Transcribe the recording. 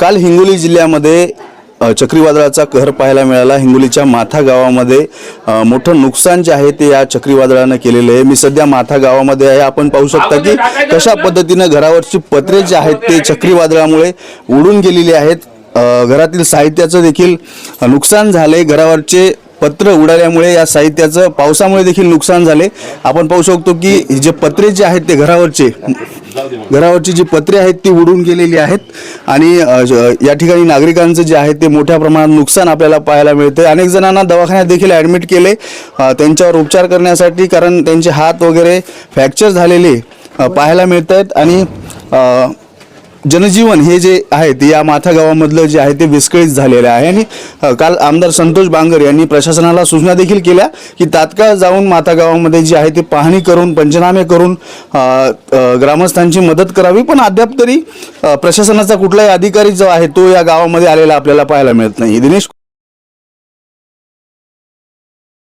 काल हिंगोली जिल्ह्यामध्ये चक्रीवादळाचा कहर पाहायला मिळाला. हिंगोलीच्या माथा गावामध्ये मोठं नुकसान जे आहे ते या चक्रीवादळानं केलेलं आहे. मी सध्या माथा गावामध्ये आहे. आपण पाहू शकता की कशा पद्धतीनं घरावरची पत्रे जे आहेत ते चक्रीवादळामुळे उडून गेलेली आहेत. घरातील साहित्याचं देखील नुकसान झालंय. घरावरचे पत्र उडाल्यामुळे या साहित्याचं पावसामुळे देखील नुकसान झाले. आपण पाहू शकतो की जे पत्रे जे आहेत ते घरावरचे घरावरची जी पत्रे आहेत ती उडून गेलेली आहेत आणि ज- या ठिकाणी नागरिकांचं जे आहे ते मोठ्या प्रमाणात नुकसान आपल्याला पाहायला मिळते अनेक जणांना दवाखान्यात देखील ॲडमिट केले त्यांच्यावर उपचार करण्यासाठी कारण त्यांचे हात वगैरे फ्रॅक्चर झालेले पाहायला मिळत आहेत आणि जनजीवन हे जे आहे ते या माथा गावामधलं जे आहे ते विस्कळीत झालेलं आहे. आणि काल आमदार संतोष बांगर यांनी प्रशासनाला सूचना देखील केल्या की तात्काळ जाऊन माथा गावामध्ये जी आहे ती पाहणी करून पंचनामे करून ग्रामस्थांची मदत करावी. पण अद्याप तरी प्रशासनाचा कुठलाही अधिकारी जो आहे तो या गावामध्ये आलेला आपल्याला पाहायला मिळत नाही. दिनेश